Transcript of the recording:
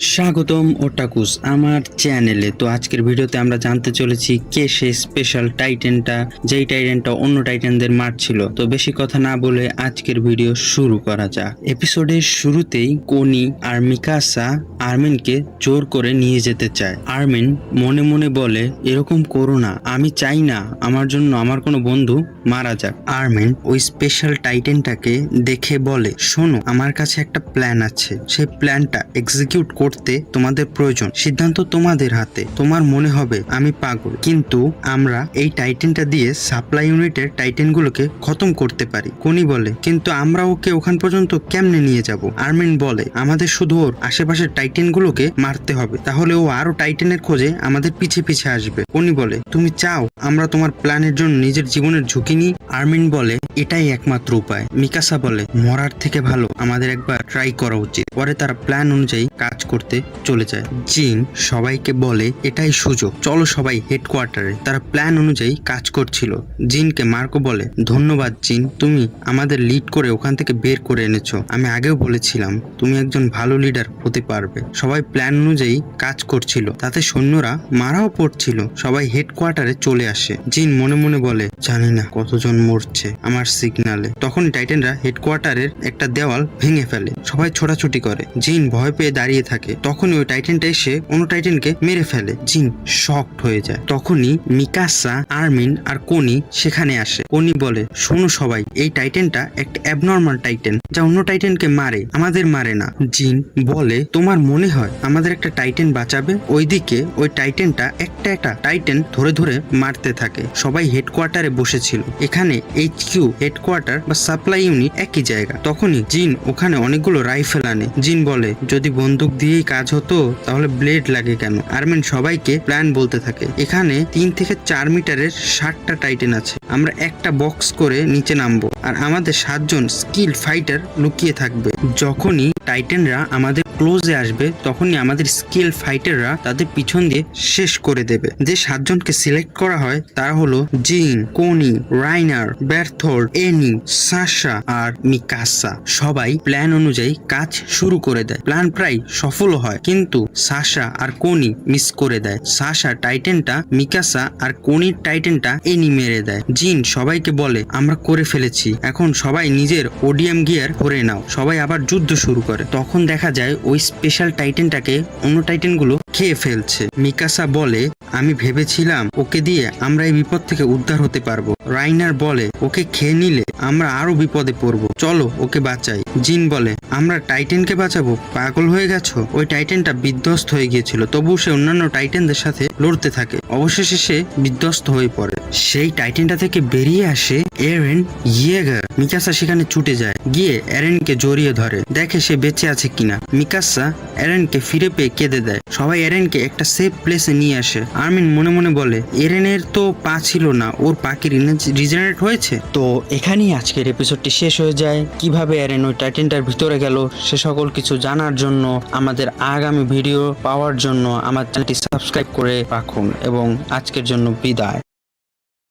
স্বাগতম ওটাকুস আমার চ্যানেলে। তো আজকের ভিডিওতে আমরা জানতে চলেছি কে সেই স্পেশাল টাইটেনটা যেই টাইটেনটা অন্য টাইটেনদের মারছিল তো বেশি কথা না বলে আজকের ভিডিও শুরু করা যাক। এপিসোডের শুরুতেই কোনি আর মিকাসা আর্মিনকে জোর করে নিয়ে যেতে চায়। আর্মিন মনে মনে বলে, এরকম করো না, আমি চাই না, আমার জন্য আমার কোনো বন্ধু মারা যাক। আর্মিন ওই স্পেশাল টাইটেনটাকে দেখে বলে, শোনো, আমার কাছে একটা প্ল্যান আছে। সেই প্ল্যানটা এক্সিকিউট করতে তোমাদের প্রয়োজন। সিদ্ধান্ত তোমাদের হাতে। তোমার মনে হবে, আমি পাগল। কিন্তু আমরা এই টাইটেনটা দিয়ে সাপ্লাই ইউনিটের টাইটেনগুলোকে খতম করতে পারি। কোনি বলে, কিন্তু আমরা ওকে ওখান পর্যন্ত কেমনে নিয়ে যাব? আর্মিন বলে, আমাদের শুধু ওর আশেপাশের টাইটেনগুলোকে মারতে হবে। তাহলে ও আরও টাইটেনের খোঁজে আমাদের পিছে পিছে আসবে। কোনি বলে, তুমি চাও আমরা তোমার প্ল্যানের জন্য নিজের জীবনের ঝুঁকি নিই আর্মিন বলে, এটাই একমাত্র উপায়। মিকাসা বলে, মরার থেকে ভালো, আমাদের একবার ট্রাই করা উচিত। পরে তারা প্ল্যান অনুযায়ী কাজ করতে চলে যায়। জিন সবাইকে বলে, এটাই সুযোগ। চলো সবাই হেডকোয়ার্টারে তারা প্ল্যান অনুযায়ী কাজ করছিল। জিনকে মার্কো বলে, ধন্যবাদ জিন, তুমি আমাদের লিড করে ওখান থেকে বের করে এনেছো। আমি আগেও বলেছিলাম, তুমি একজন ভালো লিডার হতে পারবে। সবাই প্ল্যান অনুযায়ী কাজ করছিল। তাতে সৈন্যরা মারাও পড়ছিল। সবাই হেডকোয়ার্টারে চলে আসে। জিন মনে মনে বলে, জানি না কতজন মরছে আমার সিগনালে তখন টাইটেনরা হেডকোয়ার্টারের একটা দেওয়াল ভেঙে ফেলে। সবাই ছোটাছুটি করে। জিন ভয় পেয়ে দাঁড়িয়ে থাকে। তখনই ওই টাইটেনটা এসে অন্য টাইটেনকে মেরে ফেলে। জিন শকড হয়ে যায়। তখনই মিকাসা, আর্মিন আর কোনি সেখানে আসে। কোনি বলে, শোনো সবাই, এই টাইটেনটা একটা অ্যাবনর্মাল টাইটেন যা অন্য টাইটেনকে মারে। আমাদের মারে না। জিন বলে, তোমার মনে হয় আমাদের একটা টাইটেন বাঁচাবে? ওইদিকে ওই টাইটেনটা একটা একটা টাইটেন ধরে ধরে মারতে থাকে। সবাই হেডকোয়ার্টারে বসেছিল। এখানে এইচ কিউ হেডকোয়ার্টার বা সাপ্লাই ইউনিট একই জায়গা। তখনই জিন ওখানে অনেকগুলো রাইফেল আনে। জিন বলে, যদি বন্দুক দিয়েই কাজ হতো, তাহলে ব্লেড লাগে কেন? আর্মেন সবাইকে প্ল্যান বলতে থাকে। এখানে তিন থেকে চার মিটারের ষাটটা টাইটেন আছে। আমরা একটা বক্স করে নিচে নামবো। আর আমাদের সাতজন স্কিল ফাইটার লুকিয়ে থাকবে। যখনই টাইটেনরা আমাদের ক্লোজে আসবে, তখনই আমাদের স্কিল ফাইটাররা তাদের পিছন দিয়ে শেষ করে দেবে। যে সাতজনকে সিলেক্ট করা হয়, তারা হলো জিন কোনি রাইনার ব্যর্থর এনি সাশা আর মিকাসা সবাই প্ল্যান অনুযায়ী কাজ শুরু করে দেয়। প্ল্যান প্রায় সফল হয়, কিন্তু সাশা আর কোনি মিস করে দেয়। সাশা টাইটেনটা মিকাসা আর কোনির টাইটেনটা এনি মেরে দেয়। জিন সবাইকে বলে, আমরা করে ফেলেছি। এখন সবাই নিজের ওডিএম গিয়ার ভরে নাও। সবাই আবার যুদ্ধ শুরু করে। তখন দেখা যায় ওই স্পেশাল টাইটেনটাকে অন্য টাইটেনগুলো খেয়ে ফেলছে। মিকাসা বলে আমি ভেবেছিলাম ওকে দিয়ে আমরা এই বিপদ থেকে উদ্ধার হতে পারব। রাইনার বলে, ওকে খেয়ে নিলে আমরা আরও বিপদে পড়ব। চলো, ওকে বাঁচাই। জিন বলে, আমরা টাইটেনকে বাঁচাবো? পাগল হয়ে গেছো? ওই টাইটেনটা বিধ্বস্ত হয়ে গিয়েছিল, তবু সে অন্যান্য টাইটেনদের সাথে লড়তে থাকে। অবশেষে সে বিধ্বস্ত হয়ে পড়ে। সেই টাইটেনটা থেকে বেরিয়ে আসে এরেন ইয়েগার। মিকাসা সেখানে ছুটে যায়, গিয়ে এরেনকে জড়িয়ে ধরে। দেখে সে বেঁচে আছে কিনা। মিকাসা এরেনকে ফিরে পেয়ে কেঁদে দেয়। সবাই এরেনকে একটা সেফ প্লেসে নিয়ে আসে। আর্মিন মনে মনে বলে, এরেনের তো পা ছিল না, ওর পাখির রিজেনারেট হয়েছে? তো এখানেই আজকের এপিসোডটি শেষ হয়ে যায়। কীভাবে এরেন ওই টাইটেনটার ভিতরে গেল, সে সকল কিছু জানার জন্য আমাদের আগামী ভিডিও পাওয়ার জন্য আমার চ্যানেলটি সাবস্ক্রাইব করে রাখুন। এবং আজকের জন্য বিদায়।